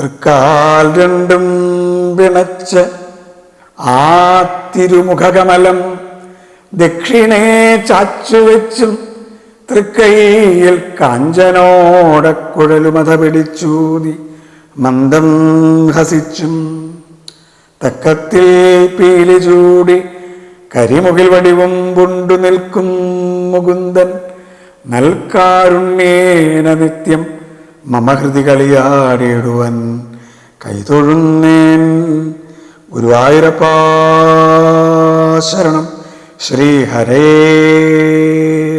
തൃക്കാൽ രണ്ടും പിണച്ച് ആ തിരുമുഖകമലം ദക്ഷിണേ ചാച്ചുവെച്ചും തൃക്കൈയിൽ കാഞ്ചനോടക്കുഴലുമത പിടിച്ചൂതി മന്ദം ഹസിച്ചും തക്കത്തിൽ പീലി ചൂടി കരിമുകിൽ വടിവും പുണ്ടു നിൽക്കും മുകുന്ദൻ നൽകാരുണ്യേന നിത്യം മമ ഹൃദി കളിയാടിയിടുവൻ കൈതൊഴുന്നേൻ ഗുരുവായൂരപ്പാ ശരണം ശ്രീ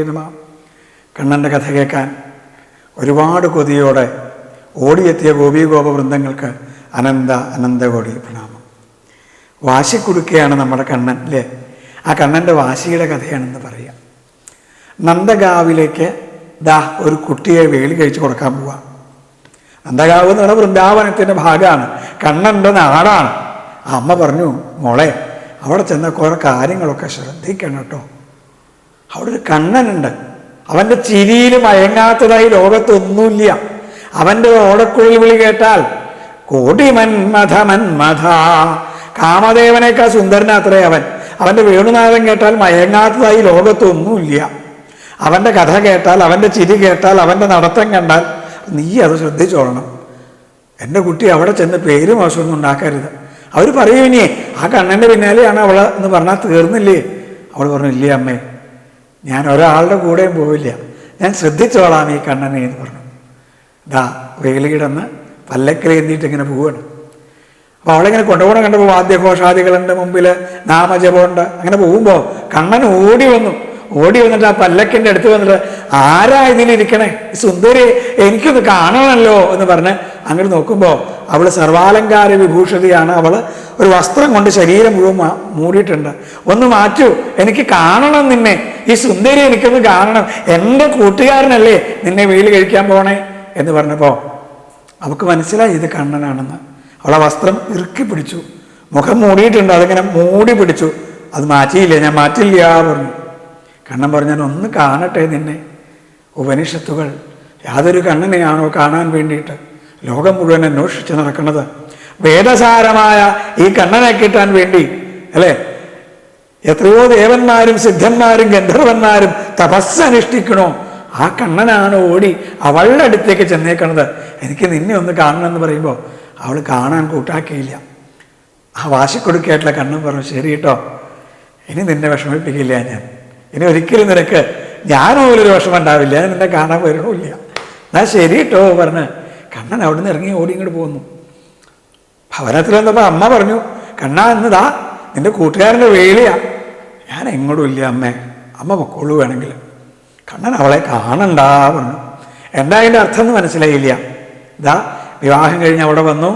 നമ. കണ്ണന്റെ കഥ കേൾക്കാൻ ഒരുപാട് കൊതിയോടെ ഓടിയെത്തിയ ഗോപീഗോപ വൃന്ദങ്ങൾക്ക് അനന്ത അനന്തകോടി പ്രണാമം. വാശി കൊടുക്കുകയാണ് നമ്മുടെ കണ്ണൻ അല്ലേ ആ കണ്ണന്റെ വാശിയുടെ കഥയാണെന്ന് പറയാം. നന്ദഗാവിലേക്ക് ദാ ഒരു കുട്ടിയെ വേലി കഴിച്ചു കൊടുക്കാൻ പോവാം. നന്ദഗാവ് എന്ന് പറഞ്ഞാൽ വൃന്ദാവനത്തിന്റെ ഭാഗമാണ്. കണ്ണന്റെ നാടാണ്. അമ്മ പറഞ്ഞു മോളെ അവിടെ ചെന്ന കുറേ കാര്യങ്ങളൊക്കെ ശ്രദ്ധിക്കണം കേട്ടോ. അവിടെ ഒരു കണ്ണനുണ്ട്. അവന്റെ ചിരിയിൽ മയങ്ങാത്തതായി ലോകത്തൊന്നുമില്ല. അവന്റെ ഓടക്കുഴൽ വിളി കേട്ടാൽ കോടി മന്മഥ മന്മഥ കാമദേവനേക്കാൾ സുന്ദരനാത്രേ അവൻ. അവന്റെ വേണുനാഥം കേട്ടാൽ മയങ്ങാത്തതായി ലോകത്തൊന്നുമില്ല. അവന്റെ കഥ കേട്ടാൽ അവന്റെ ചിരി കേട്ടാൽ അവന്റെ നടത്തം കണ്ടാൽ നീ അത് ശ്രദ്ധിച്ചോളണം. എന്റെ കുട്ടി അവിടെ ചെന്ന് പേര് മോശമൊന്നും ഉണ്ടാക്കരുത്. അവർ പറയും ഇനിയേ ആ കണ്ണന്റെ പിന്നാലെയാണ് അവൾ എന്ന് പറഞ്ഞാൽ തീർന്നില്ലേ? അവൾ പറഞ്ഞു ഇല്ലേ അമ്മേ ഞാൻ ഒരാളുടെ കൂടെയും പോവില്ല. ഞാൻ ശ്രദ്ധിച്ചോളാം ഈ കണ്ണനെ എന്ന് പറഞ്ഞു. ദാ വെയിലിടന്ന് പല്ലക്കലേന്തിയിട്ട് ഇങ്ങനെ പോവുകയാണ് അപ്പോൾ അവളിങ്ങനെ കൊണ്ടുപോകണം കണ്ടപ്പോൾ വാദ്യഘോഷാദികളുണ്ട് മുമ്പിൽ നാമജപമുണ്ട്. അങ്ങനെ പോകുമ്പോൾ കണ്ണൻ ഓടി വന്നു. ഓടി വന്നിട്ട് ആ പല്ലക്കിന്റെ അടുത്ത് വന്നിട്ട് ആരാ ഇതിലിരിക്കണേ? സുന്ദരി എനിക്കൊന്ന് കാണണമല്ലോ എന്ന് പറഞ്ഞ് അങ്ങോട്ട് നോക്കുമ്പോൾ അവൾ സർവാലങ്കാര വിഭൂഷതയാണ്. അവൾ ഒരു വസ്ത്രം കൊണ്ട് ശരീരം മുഴുവൻ മൂടിയിട്ടുണ്ട്. ഒന്ന് മാറ്റൂ എനിക്ക് കാണണം നിന്നെ. ഈ സുന്ദരി എനിക്കൊന്ന് കാണണം. എന്റെ കൂട്ടുകാരനല്ലേ നിന്നെ വെയിൽ കഴിക്കാൻ പോണേ എന്ന് പറഞ്ഞപ്പോൾ അവൾക്ക് മനസ്സിലായി ഇത് കണ്ണനാണെന്ന്. അവളെ വസ്ത്രം ഇറുക്കി പിടിച്ചു. മുഖം മൂടിയിട്ടുണ്ട് അതിങ്ങനെ മൂടി പിടിച്ചു. അത് മാറ്റിയില്ല? ഞാൻ മാറ്റില്ല പറഞ്ഞു. കണ്ണൻ പറഞ്ഞാൽ ഒന്ന് കാണട്ടെ നിന്നെ. ഉപനിഷത്തുകൾ യാതൊരു കണ്ണനെയാണോ കാണാൻ വേണ്ടിയിട്ട് ലോകം മുഴുവൻ അന്വേഷിച്ച് നടക്കുന്നത്? വേദസാരമായ ഈ കണ്ണനെ കിട്ടാൻ വേണ്ടി അല്ലേ? എത്രയോ ദേവന്മാരും സിദ്ധന്മാരും ഗന്ധർവന്മാരും തപസ്സനുഷ്ഠിക്കണോ? ആ കണ്ണനാണ് ഓടി അവളുടെ അടുത്തേക്ക് ചെന്നേക്കണത്. എനിക്ക് നിന്നെ ഒന്ന് കാണണമെന്ന് പറയുമ്പോൾ അവൾ കാണാൻ കൂട്ടാക്കിയില്ല. ആ വാശിക്കൊടുക്കായിട്ടുള്ള കണ്ണൻ പറഞ്ഞു ശരി കേട്ടോ. ഇനി നിന്നെ വിഷമിപ്പിക്കില്ല ഞാൻ. ഇനി ഒരിക്കലും നിനക്ക് ഞാൻ പോലൊരു വിഷമം ഉണ്ടാവില്ല. നിന്നെ കാണാൻ വരണമില്ല. എന്നാ ശരി കേട്ടോ പറഞ്ഞ് കണ്ണൻ അവിടുന്ന് ഇറങ്ങി ഓടി ഇങ്ങോട്ട് പോകുന്നു ഭവനത്തിൽ വന്നപ്പോൾ അമ്മ പറഞ്ഞു കണ്ണാ എന്നതാ നിന്റെ കൂട്ടുകാരന്റെ വേളിയാ ഞാൻ എങ്ങോട്ടും ഇല്ല അമ്മേ. അമ്മ പൊക്കോളൂ വേണമെങ്കിൽ. കണ്ണൻ അവളെ കാണണ്ടാ പറഞ്ഞു. എന്താ അതിന്റെ അർത്ഥം എന്ന് മനസ്സിലായില്ല. ഇതാ വിവാഹം കഴിഞ്ഞ് അവിടെ വന്നു.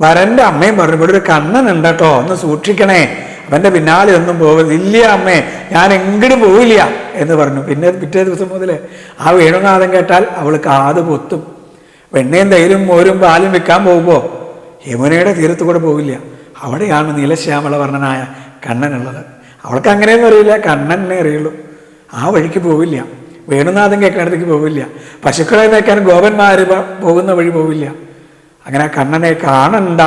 വരന്റെ അമ്മയും പറഞ്ഞു ഇവിടെ ഒരു കണ്ണൻ ഉണ്ട് കേട്ടോ ഒന്ന് സൂക്ഷിക്കണേ. അവന്റെ പിന്നാലെ ഒന്നും പോകരുത് ഇല്ല അമ്മേ ഞാൻ എങ്കിലും പോവില്ല എന്ന് പറഞ്ഞു. പിന്നെ പിറ്റേ ദിവസം മുതൽ ആ വേണുനാഥം കേട്ടാൽ അവൾ കാത് പൊത്തും. വെണ്ണയും തൈരും മോരും പാലും വിൽക്കാൻ പോകുമ്പോൾ യമുനയുടെ തീരത്ത് കൂടെ പോകില്ല അവിടെയാണ് നീലശ്യാമള വർണനായ കണ്ണനുള്ളത് അവൾക്ക് അങ്ങനെയൊന്നും അറിയില്ല. കണ്ണനെ അറിയുള്ളൂ. ആ വഴിക്ക് പോവില്ല. വേണുനാഥൻ കേൾക്കുന്നിടത്തേക്ക് പോവില്ല. പശുക്കളെ നയിക്കാൻ ഗോപന്മാർ പോകുന്ന വഴി പോവില്ല. അങ്ങനെ കണ്ണനെ കാണണ്ട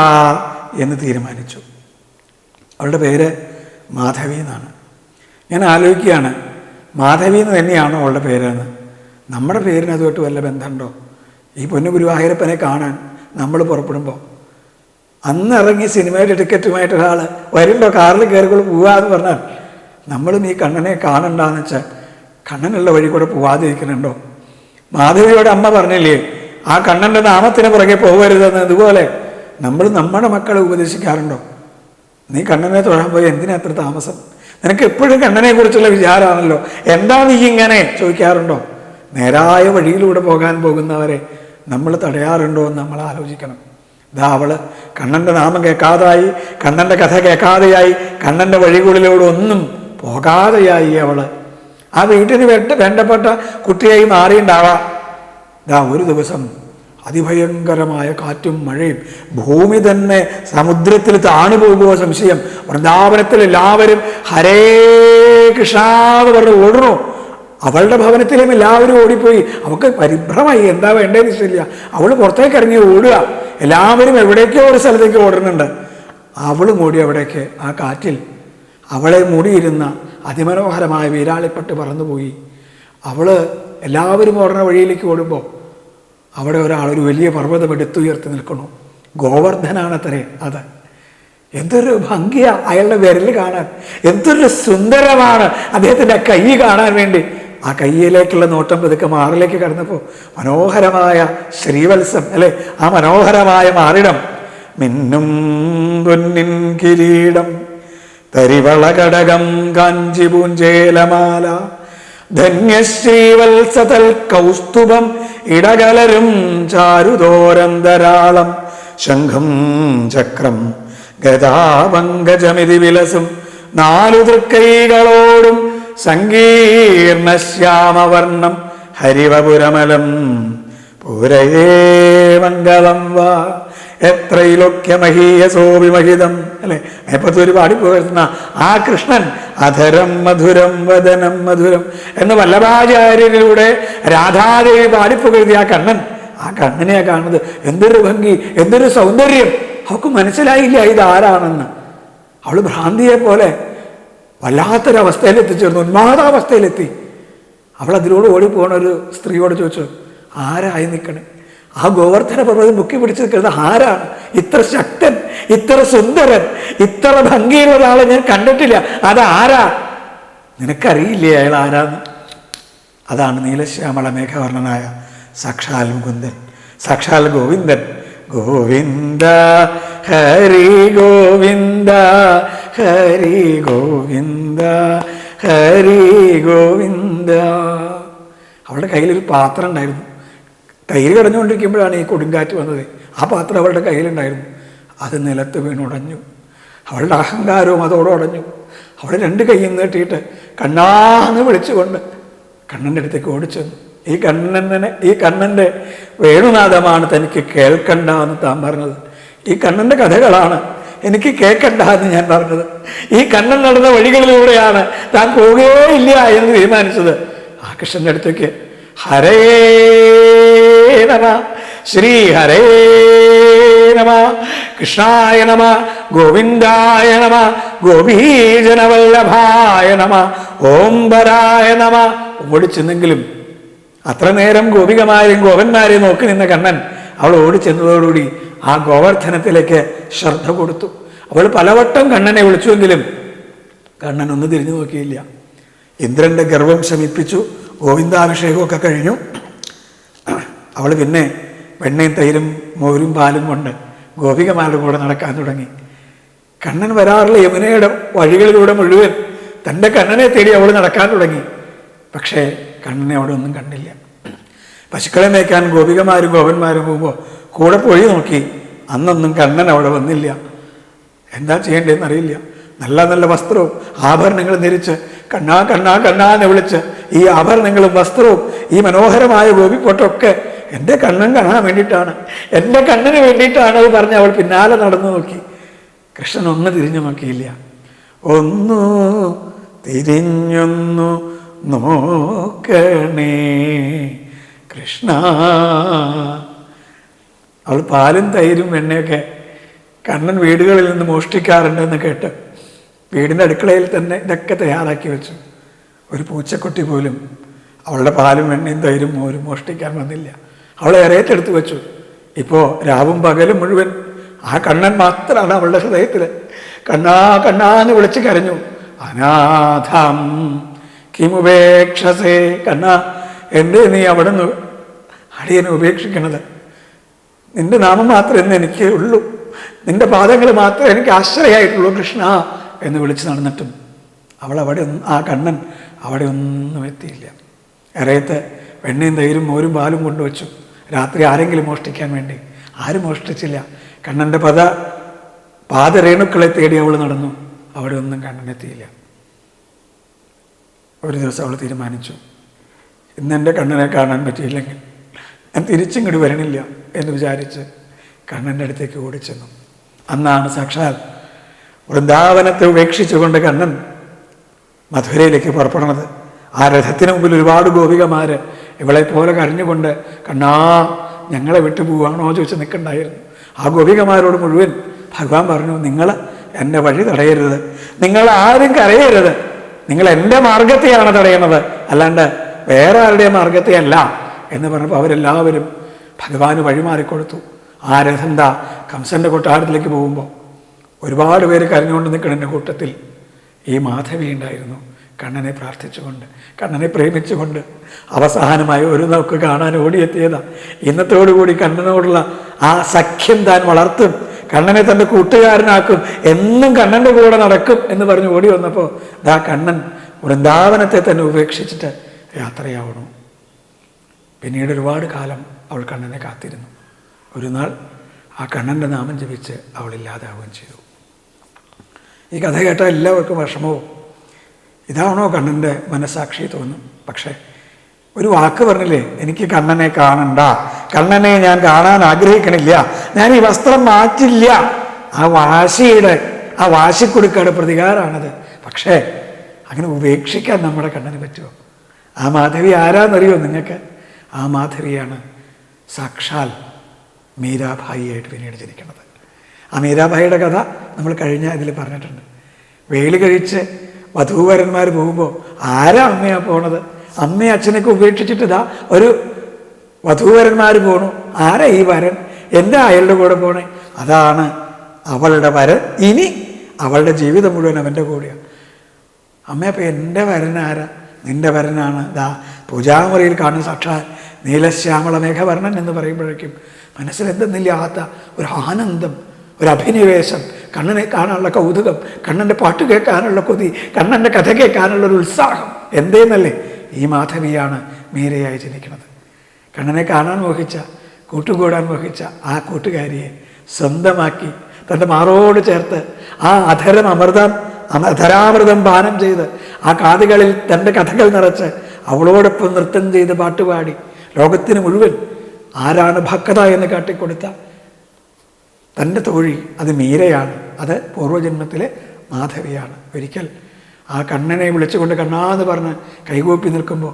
എന്ന് തീരുമാനിച്ചു. അവളുടെ പേര് മാധവി എന്നാണ്. ഞാൻ ആലോചിക്കുകയാണ് മാധവി എന്ന് തന്നെയാണോ അവളുടെ പേരെന്ന്. നമ്മുടെ പേരിന് അതുമായിട്ട് വല്ല ബന്ധമുണ്ടോ? ഈ പൊന്നു ഗുരുവായൂരപ്പനെ കാണാൻ നമ്മൾ പുറപ്പെടുമ്പോൾ. അന്ന് ഇറങ്ങി സിനിമയുടെ ടിക്കറ്റുമായിട്ട് ഒരാൾ വരുമ്പോൾ കാറിൽ കയറിക്കൊണ്ട് പോവാന്ന് പറഞ്ഞാൽ നമ്മളും ഈ കണ്ണനെ കാണണ്ടെന്ന് വെച്ചാൽ കണ്ണനുള്ള വഴി കൂടെ പോവാതിരിക്കുന്നുണ്ടോ? മാധവിയോട് അമ്മ പറഞ്ഞില്ലേ ആ കണ്ണന്റെ നാമത്തിന് പുറകെ പോകരുതെന്ന് ഇതുപോലെ നമ്മൾ നമ്മുടെ മക്കളെ ഉപദേശിക്കാറുണ്ടോ? നീ കണ്ണനെ തൊഴാൻ പോയി എന്തിനാ അത്ര താമസം? നിനക്ക് എപ്പോഴും കണ്ണനെ കുറിച്ചുള്ള വിചാരമാണല്ലോ. എന്താ നീ ഇങ്ങനെ ചോദിക്കാറുണ്ടോ? നേരായ വഴിയിലൂടെ പോകാൻ പോകുന്നവരെ നമ്മൾ തടയാറുണ്ടോ എന്ന് നമ്മൾ ആലോചിക്കണം. ഇതാ അവൾ കണ്ണന്റെ നാമം കേൾക്കാതായി കണ്ണന്റെ കഥ കേൾക്കാതെയായി കണ്ണന്റെ വഴികളിലൂടെ ഒന്നും പോകാതെയായി അവൾ. ആ വീട്ടിന് വേണ്ട വേണ്ടപ്പെട്ട കുട്ടിയായി മാറിയിട്ടുണ്ടാവാം ഇതാ ഒരു ദിവസം അതിഭയങ്കരമായ കാറ്റും മഴയും. ഭൂമി തന്നെ സമുദ്രത്തിൽ താണു പോകുമോ സംശയം. വൃന്ദാവനത്തിൽ എല്ലാവരും ഹരേ കൃഷ്ണ എന്ന് പറഞ്ഞ് ഓടണു അവളുടെ ഭവനത്തിലും എല്ലാവരും ഓടിപ്പോയി. അവൾക്ക് പരിഭ്രമായി എന്താ വേണ്ടതെന്ന് വെച്ചില്ല അവൾ പുറത്തേക്ക് ഇറങ്ങി ഓടുക. എല്ലാവരും എവിടേക്കോ ഒരു സ്ഥലത്തേക്ക് ഓടുന്നുണ്ട്. അവളും കൂടി അവിടേക്ക് ആ കാറ്റിൽ. അവളെ മൂടിയിരുന്ന അതിമനോഹരമായ വീരാളിപ്പട്ട് പറന്നുപോയി. അവൾ എല്ലാവരും ഓടുന്ന വഴിയിലേക്ക് ഓടുമ്പോൾ അവിടെ ഒരാൾ ഒരു വലിയ പർവതം എടുത്തുയർത്തി നിൽക്കുന്നു. ഗോവർദ്ധനാണത്രേ അത് എന്തൊരു ഭംഗിയാ അയാളുടെ വിരൽ കാണാൻ. എന്തൊരു സുന്ദരമാണ് അദ്ദേഹത്തിന്റെ കൈ കാണാൻ വേണ്ടി. ആ കയ്യിലേക്കുള്ള നോട്ടം പതുക്കെ മാറിലേക്ക് കടന്നപ്പോൾ മനോഹരമായ ശ്രീവത്സം അല്ലെ? ആ മനോഹരമായ മാറിടം. മിന്നും പൊന്നിൻ കിരീടം തരിവളകടകം കാഞ്ചിപൂഞ്ചേലമാല ധന്യശ്രീവത്സതൽ കൗസ്തുഭം ഇടകലരും ചാരുതോരന്തരാളം. ശംഖം ചക്രം ഗതാപങ്കജമിതി വിലസും നാലു തൃക്കൈകളോടും സങ്കീർണ ശ്യാമവർണം ഹരിവപുരമലം പൂരയേ മംഗളം വാ. എത്രയിലൊക്യമഹീയസോഭിമഹിതം അല്ലെ? മേപ്പത്തൂര് പാടിപ്പോയിരുന്ന ആ കൃഷ്ണൻ അധരം മധുരം വദനം മധുരം എന്ന് വല്ലഭാചാര്യരിലൂടെ രാധാദേവി പാടിപ്പുകഴുതിയ ആ കണ്ണൻ. ആ കണ്ണനെയാ കാണുന്നത്. എന്തൊരു ഭംഗി എന്തൊരു സൗന്ദര്യം. അവൾക്ക് മനസ്സിലായില്ല ഇതാരാണെന്ന്. അവൾ ഭ്രാന്തിയെ പോലെ വല്ലാത്തൊരവസ്ഥയിൽ എത്തിച്ചേർന്നു ഉന്മാദാവസ്ഥയിലെത്തി. അവൾ അതിലൂടെ ഓടിപ്പോണ ഒരു സ്ത്രീയോട് ചോദിച്ചു ആരായി നിൽക്കണേ ആ ഗോവർദ്ധന പർവതം മുക്കി പിടിച്ച് നിൽക്കുന്നത് ആരാണ്? ഇത്ര ശക്തൻ ഇത്ര സുന്ദരൻ ഇത്ര ഭംഗിയുള്ള ഒരാളെ ഞാൻ കണ്ടിട്ടില്ല. അത് ആരാ? നിനക്കറിയില്ലേ അയാൾ ആരാന്ന്? അതാണ് നീലശ്യാമള മേഘവർണനായ സാക്ഷാൽ മുകുന്ദൻ സാക്ഷാൽ ഗോവിന്ദൻ. ഗോവിന്ദ ഹരി ഗോവിന്ദ ഹരി ഗോവിന്ദ ഹരി ഗോവിന്ദ. അവളുടെ കയ്യിലൊരു പാത്രം ഉണ്ടായിരുന്നു. തൈര് കടഞ്ഞുകൊണ്ടിരിക്കുമ്പോഴാണ് ഈ കൊടുങ്കാറ്റ് വന്നത്. ആ പാത്രം അവളുടെ കയ്യിലുണ്ടായിരുന്നു. അത് നിലത്ത് വീണുടഞ്ഞു. അവളുടെ അഹങ്കാരവും അതോടെ ഉടഞ്ഞു അവൾ രണ്ട് കൈയും നീട്ടിയിട്ട് കണ്ണാന്ന് വിളിച്ചുകൊണ്ട് കണ്ണന്റെ അടുത്തേക്ക് ഓടിച്ചെന്നു. ഈ കണ്ണനെ ഈ കണ്ണന്റെ വേണുനാഥമാണ് തനിക്ക് കേൾക്കണ്ട എന്ന് താൻ പറഞ്ഞത്. ഈ കണ്ണന്റെ കഥകളാണ് എനിക്ക് കേൾക്കണ്ട എന്ന് ഞാൻ പറഞ്ഞത്. ഈ കണ്ണൻ നടന്ന വഴികളിലൂടെയാണ് താൻ പോവുകയില്ല എന്ന് തീരുമാനിച്ചത്. ആ കൃഷ്ണന്റെ അടുത്തേക്ക് ഹരേ നമ ശ്രീ ഹരേ നമ കൃഷ്ണായ നമ ഗോവിന്ദായ നമ ഗോപീജനവല്ലഭായ നമ ഓംബരായ നമ ഓടിച്ചെന്നെങ്കിലും അത്ര നേരം ഗോപികമാരെയും ഗോപന്മാരെയും നോക്കി നിന്ന കണ്ണൻ അവൾ ഓടിച്ചെന്നതോടുകൂടി ആ ഗോവർദ്ധനത്തിലേക്ക് ശ്രദ്ധ കൊടുത്തു. അവൾ പലവട്ടം കണ്ണനെ വിളിച്ചുവെങ്കിലും കണ്ണൻ ഒന്ന് തിരിഞ്ഞു നോക്കിയില്ല. ഇന്ദ്രന്റെ ഗർവം ശമിപ്പിച്ചു. ഗോവിന്ദാഭിഷേകമൊക്കെ കഴിഞ്ഞു. അവൾ പിന്നെ വെണ്ണയും തൈരും മോരും പാലും കൊണ്ട് ഗോപികമാരുടെ കൂടെ നടക്കാൻ തുടങ്ങി. കണ്ണൻ വരാറുള്ള യമുനയുടെ വഴികളിലൂടെ മുഴുവൻ തന്റെ കണ്ണനെ തേടി അവൾ നടക്കാൻ തുടങ്ങി. പക്ഷേ കണ്ണനെ അവിടെ ഒന്നും കണ്ടില്ല. പശുക്കളെ മേയ്ക്കാൻ ഗോപികമാരും ഗോപന്മാരും പോകുമ്പോൾ കൂടെ പോയി നോക്കി അന്നൊന്നും കണ്ണൻ അവിടെ വന്നില്ല. എന്താ ചെയ്യേണ്ടതെന്ന് അറിയില്ല. നല്ല നല്ല വസ്ത്രവും ആഭരണങ്ങളും ധരിച്ച് കണ്ണാ കണ്ണാ കണ്ണാ എന്ന് വിളിച്ച് ഈ ആഭരണങ്ങളും വസ്ത്രവും ഈ മനോഹരമായ ഗോപിപ്പൊട്ടൊക്കെ എന്റെ കണ്ണൻ കാണാൻ വേണ്ടിയിട്ടാണ്. എന്റെ കണ്ണന് വേണ്ടിയിട്ടാണ് അത് പറഞ്ഞ് അവൾ പിന്നാലെ നടന്നു നോക്കി. കൃഷ്ണൻ ഒന്ന് തിരിഞ്ഞു നോക്കിയില്ല. ഒന്നു തിരിഞ്ഞൊന്നു നോക്കണേ കൃഷ്ണ. അവൾ പാലും തൈരും എണ്ണയൊക്കെ കണ്ണൻ വീടുകളിൽ നിന്ന് മോഷ്ടിക്കാറുണ്ടെന്ന് കേട്ട് വീടിന്റെ അടുക്കളയിൽ തന്നെ ഇതൊക്കെ തയ്യാറാക്കി വെച്ചു. ഒരു പൂച്ചക്കുട്ടി പോലും അവളുടെ പാലും എണ്ണയും തൈരും മോരും മോഷ്ടിക്കാൻ വന്നില്ല. അവളെ ഇറയത്തെടുത്ത് വെച്ചു. ഇപ്പോൾ രാവും പകലും മുഴുവൻ ആ കണ്ണൻ മാത്രമാണ് അവളുടെ ഹൃദയത്തിൽ കണ്ണാ കണ്ണാ എന്ന് വിളിച്ച് കരഞ്ഞു. അനാഥം കിമുപേക്ഷസേ കണ്ണാ എന്തേ നീ അവിടെ നിന്ന് അടിയനെ ഉപേക്ഷിക്കണത്. നിന്റെ നാമം മാത്രമേ ഇന്ന് എനിക്ക് ഉള്ളൂ. നിന്റെ പാദങ്ങൾ മാത്രമേ എനിക്ക് ആശ്രയമായിട്ടുള്ളൂ കൃഷ്ണ എന്ന് വിളിച്ച് നടന്നിട്ടും അവൾ അവിടെ ഒന്നും ആ കണ്ണൻ അവിടെ ഒന്നും എത്തിയില്ല. ഇറയത്ത് വെണ്ണയും തൈരും മോരും പാലും കൊണ്ടുവച്ചു. രാത്രി ആരെങ്കിലും മോഷ്ടിക്കാൻ വേണ്ടി. ആരും മോഷ്ടിച്ചില്ല. കണ്ണന്റെ പദ പാദരേണുക്കളെ തേടി അവൾ നടന്നു. അവിടെ ഒന്നും കണ്ണനെത്തിയില്ല ഒരു ദിവസം അവൾ തീരുമാനിച്ചു. ഇന്ന് എന്റെ കണ്ണനെ കാണാൻ പറ്റിയില്ലെങ്കിൽ ഞാൻ തിരിച്ചിങ്ങോട്ട് വരണില്ല എന്ന് വിചാരിച്ച് കണ്ണന്റെ അടുത്തേക്ക് ഓടിച്ചെന്നു. അന്നാണ് സാക്ഷാൽ വൃന്ദാവനത്തെ ഉപേക്ഷിച്ചുകൊണ്ട് കണ്ണൻ മധുരയിലേക്ക് പുറപ്പെടുന്നത് ആ രഥത്തിന് മുമ്പിൽ ഒരുപാട് ഗോപികമാര് ഇവളെ പോലെ കരഞ്ഞുകൊണ്ട് കണ്ണാ ഞങ്ങളെ വിട്ടു പോവാണോ? ചോദിച്ച് നിൽക്കണ്ടായിരുന്നു. ആ ഗോപികമാരോട് മുഴുവൻ ഭഗവാൻ പറഞ്ഞു നിങ്ങൾ എന്റെ വഴി തടയരുത്. നിങ്ങൾ ആരും കരയരുത്. നിങ്ങൾ എന്റെ മാർഗത്തെയാണ് തടയുന്നത്. അല്ലാണ്ട് വേറെ ആരുടെ മാർഗത്തെയല്ല. എന്ന് പറഞ്ഞപ്പോൾ അവരെല്ലാവരും ഭഗവാന് വഴിമാറിക്കൊടുത്തു. ആ രഥന്ത കംസന്റെ കൊട്ടാരത്തിലേക്ക് പോകുമ്പോൾ ഒരുപാട് പേര് കരഞ്ഞുകൊണ്ട് നിൽക്കുന്ന കൂട്ടത്തിൽ ഈ മാധവി ഉണ്ടായിരുന്നു. കണ്ണനെ പ്രാർത്ഥിച്ചുകൊണ്ട് കണ്ണനെ പ്രേമിച്ചുകൊണ്ട് അവസാനമായി ഒരു നോക്ക് കാണാൻ ഓടിയെത്തിയതാ. ഇന്നത്തോടുകൂടി കണ്ണനോടുള്ള ആ സഖ്യം താൻ വളർത്തും കണ്ണനെ തന്റെ കൂട്ടുകാരനാക്കും എന്നും കണ്ണന്റെ കൂടെ നടക്കും എന്ന് പറഞ്ഞ് ഓടി വന്നപ്പോൾ ആ കണ്ണൻ വൃന്ദാവനത്തെ തന്നെ ഉപേക്ഷിച്ചിട്ട് യാത്രയാവണു പിന്നീട് ഒരുപാട് കാലം അവൾ കണ്ണനെ കാത്തിരുന്നു. ഒരു നാൾ ആ കണ്ണന്റെ നാമം ജപിച്ച് അവൾ ഇല്ലാതാവുകയും ചെയ്തു. ഈ കഥ കേട്ടാൽ എല്ലാവർക്കും വിഷമവും ഇതാണോ കണ്ണന്റെ മനസാക്ഷി തോന്നും? പക്ഷേ ഒരു വാക്ക് പറഞ്ഞില്ലേ എനിക്ക് കണ്ണനെ കാണണ്ട. കണ്ണനെ ഞാൻ കാണാൻ ആഗ്രഹിക്കണില്ല. ഞാൻ ഈ വസ്ത്രം മാറ്റില്ല. ആ വാശിയുടെ ആ വാശിക്കൊടുക്കയുടെ പ്രതികാരമാണത്. പക്ഷേ അങ്ങനെ ഉപേക്ഷിക്കാൻ നമ്മുടെ കണ്ണന് പറ്റുമോ? ആ മാധവി ആരാന്നറിയോ നിങ്ങൾക്ക്? ആ മാധവിയാണ് സാക്ഷാൽ മീരാഭായിയായിട്ട് പിന്നീട് ജനിക്കുന്നത്. ആ മീരാഭായിയുടെ കഥ നമ്മൾ കഴിഞ്ഞ ഇതിൽ പറഞ്ഞിട്ടുണ്ട്. വേലി കഴിച്ച് വധൂവരന്മാർ പോകുമ്പോൾ ആരാ അമ്മയാ പോണത്? അമ്മയും അച്ഛനൊക്കെ ഉപേക്ഷിച്ചിട്ട് ഇതാ ഒരു വധൂവരന്മാർ പോണു. ആരാ ഈ വരൻ? എന്റെ അയാളുടെ കൂടെ പോണേ? അതാണ് അവളുടെ വരൻ. ഇനി അവളുടെ ജീവിതം മുഴുവൻ അവന്റെ കൂടെയാണ് അമ്മ എന്റെ വരനാരാ നിന്റെ വരനാണ്. ദാ പൂജാമുറിയിൽ കാണുന്ന സാക്ഷാൽ നീലശ്യാമള മേഘവർണൻ എന്ന് പറയുമ്പോഴേക്കും മനസ്സിലെന്തെന്നില്ലാത്ത ഒരു ആനന്ദം. ഒരു അഭിനിവേശം കണ്ണനെ കാണാനുള്ള കൗതുകം കണ്ണന്റെ പാട്ട് കേൾക്കാനുള്ള കൊതി കണ്ണന്റെ കഥ കേൾക്കാനുള്ള ഒരു ഉത്സാഹം. എന്തേന്നല്ലേ? ഈ മാധവിയാണ് മീരയായി ജനിക്കുന്നത്. കണ്ണനെ കാണാൻ മോഹിച്ച കൂട്ടുകൂടാൻ മോഹിച്ച ആ കൂട്ടുകാരിയെ സ്വന്തമാക്കി തന്റെ മാറോട് ചേർത്ത് ആ അധരം അമൃതം അമ- അധരാമൃതം പാനം ചെയ്ത് ആ കാതുകളിൽ തന്റെ കഥകൾ നിറച്ച് അവളോടൊപ്പം നൃത്തം ചെയ്ത് പാട്ടുപാടി. ലോകത്തിന് മുഴുവൻ ആരാണ് ഭക്തത എന്ന് കാട്ടിക്കൊടുത്ത തന്റെ തോഴി അത് മീരയാണ് അത് പൂർവജന്മത്തിലെ മാധവിയാണ്. ഒരിക്കൽ ആ കണ്ണനെ വിളിച്ചുകൊണ്ട് കണ്ണാന്ന് പറഞ്ഞ് കൈകൂപ്പി നിൽക്കുമ്പോൾ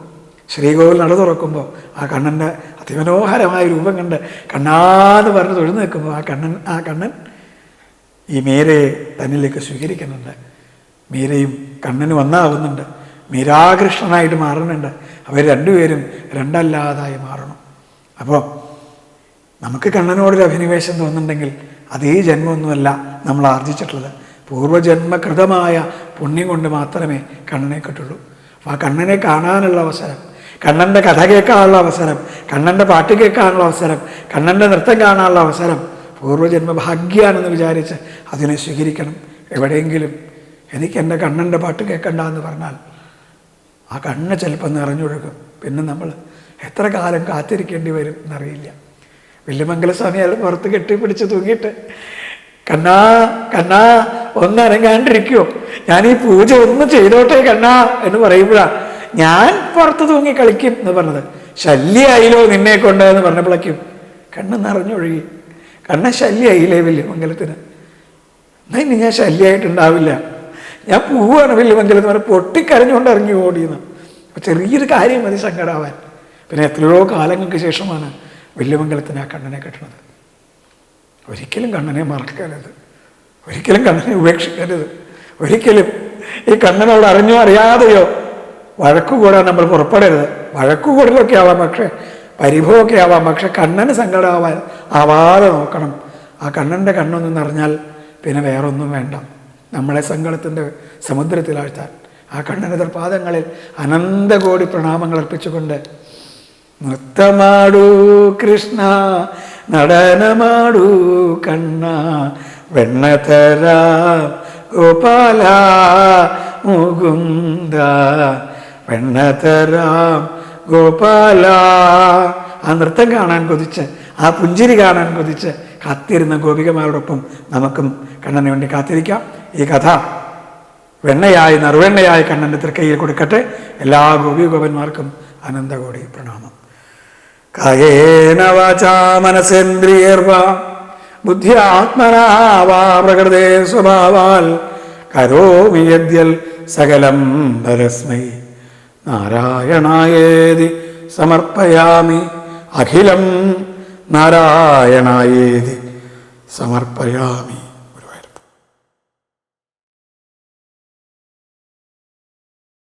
ശ്രീകോവിൽ നട തുറക്കുമ്പോൾ ആ കണ്ണന്റെ അതിമനോഹരമായ രൂപം കണ്ട് കണ്ണാന്ന് പറഞ്ഞ് തൊഴുന്ന് നിൽക്കുമ്പോൾ ആ കണ്ണൻ ആ കണ്ണൻ ഈ മീരയെ തന്നിലേക്ക് സ്വീകരിക്കുന്നുണ്ട്. മീരയും കണ്ണന് ഒന്നാവുന്നുണ്ട്. മീരാകൃഷ്ണനായിട്ട് മാറുന്നുണ്ട്. അവർ രണ്ടുപേരും രണ്ടല്ലാതായി മാറണം. അപ്പോൾ നമുക്ക് കണ്ണനോടൊരു അഭിനിവേശം തോന്നുന്നുണ്ടെങ്കിൽ അതേ ജന്മമൊന്നുമല്ല നമ്മൾ ആർജിച്ചിട്ടുള്ളത്. പൂർവജന്മകൃതമായ പുണ്യം കൊണ്ട് മാത്രമേ കണ്ണനെ കിട്ടുള്ളൂ. അപ്പോൾ ആ കണ്ണനെ കാണാനുള്ള അവസരം കണ്ണന്റെ കഥ കേൾക്കാനുള്ള അവസരം കണ്ണന്റെ പാട്ട് കേൾക്കാനുള്ള അവസരം കണ്ണന്റെ നൃത്തം കാണാനുള്ള അവസരം പൂർവജന്മ ഭാഗ്യാണെന്ന് വിചാരിച്ച് അതിനെ സ്വീകരിക്കണം. എവിടെയെങ്കിലും എനിക്ക് എന്റെ കണ്ണന്റെ പാട്ട് കേൾക്കണ്ട എന്ന് പറഞ്ഞാൽ ആ കണ്ണ് ചിലപ്പോൾ നിറഞ്ഞൊഴുകും. പിന്നെ നമ്മൾ എത്ര കാലം കാത്തിരിക്കേണ്ടി വരും എന്നറിയില്ല. വല്യമംഗല അയാൾ പുറത്ത് കെട്ടിപ്പിടിച്ച് തൂങ്ങിയിട്ട് കണ്ണാ കണ്ണാ ഒന്നനങ്ങാണ്ടിരിക്കുമോ ഞാൻ ഈ പൂജ ഒന്ന് ചെയ്തോട്ടെ കണ്ണാ എന്ന് പറയുമ്പോഴാണ് ഞാൻ പുറത്ത് തൂങ്ങി കളിക്കും എന്ന് പറഞ്ഞത്. ശല്യായില്ലോ നിന്നെ കൊണ്ട് എന്ന് പറഞ്ഞപ്പോഴേക്കും കണ്ണ് നിറഞ്ഞൊഴുകി. കണ്ണ ശല്യായില്ലേ വല്യമംഗലത്തിന് എന്നാ ഇനി ഞാൻ ശല്യമായിട്ടുണ്ടാവില്ല ഞാൻ പോവുകയാണ് വല്യമംഗലത്ത് പറഞ്ഞ പൊട്ടിക്കരഞ്ഞുകൊണ്ട് ഇറങ്ങി ഓടിയെന്ന്. ചെറിയൊരു കാര്യം മതി സങ്കടാവാൻ. പിന്നെ എത്രയോ കാലങ്ങൾക്ക് ശേഷമാണ് വല്യമംഗലത്തിന് ആ കണ്ണനെ കിട്ടണത്. ഒരിക്കലും കണ്ണനെ മറക്കരുത്. ഒരിക്കലും കണ്ണനെ ഉപേക്ഷിക്കരുത്. ഒരിക്കലും ഈ കണ്ണനോട് അറിഞ്ഞോ അറിയാതെയോ വഴക്കുകൂടാൻ നമ്മൾ പുറപ്പെടരുത്. വഴക്കുകൂടലൊക്കെ ആവാം പക്ഷേ പരിഭവമൊക്കെ ആവാം പക്ഷെ കണ്ണന് സങ്കടമാവാൻ ആവാതെ നോക്കണം. ആ കണ്ണന്റെ കണ്ണൊന്ന് നിറഞ്ഞാൽ പിന്നെ വേറൊന്നും വേണ്ട. നമ്മളെ സങ്കടത്തിന്റെ സമുദ്രത്തിലാഴ്ത്താൻ ആ കണ്ണനെതിർ പാദങ്ങളിൽ അനന്തകോടി പ്രണാമങ്ങൾ അർപ്പിച്ചുകൊണ്ട് നൃത്തമാടൂ കൃഷ്ണ നടനമാടൂ കണ്ണ വെണ്ണതര ഗോപാല മുകുന്ദ വെണ്ണതരാം ഗോപാല. ആ നൃത്തം കാണാൻ കൊതിച്ച് ആ പുഞ്ചിരി കാണാൻ കൊതിച്ച് കാത്തിരുന്ന ഗോപികമാരോടൊപ്പം നമുക്കും കണ്ണന് വേണ്ടി കാത്തിരിക്കാം. ഈ കഥ വെണ്ണയായി നറുവെണ്ണയായി കണ്ണന്റെ തൃക്കൈയിൽ കൊടുക്കട്ടെ. എല്ലാ ഗോപിഗോപന്മാർക്കും അനന്തകോടി പ്രണാമം. കായേന വാചാ മനസേന്ദ്രിയർവ. ബുദ്ധ്യാത്മനാ വാ പ്രകൃതേ സ്വഭാവാൽ. കരോമി യദ്യൽ സകലം പരസ്മൈ. നാരായണായേതി സമർപ്പയാമി. അഖിലം നാരായണായേതി സമർപ്പയാമി.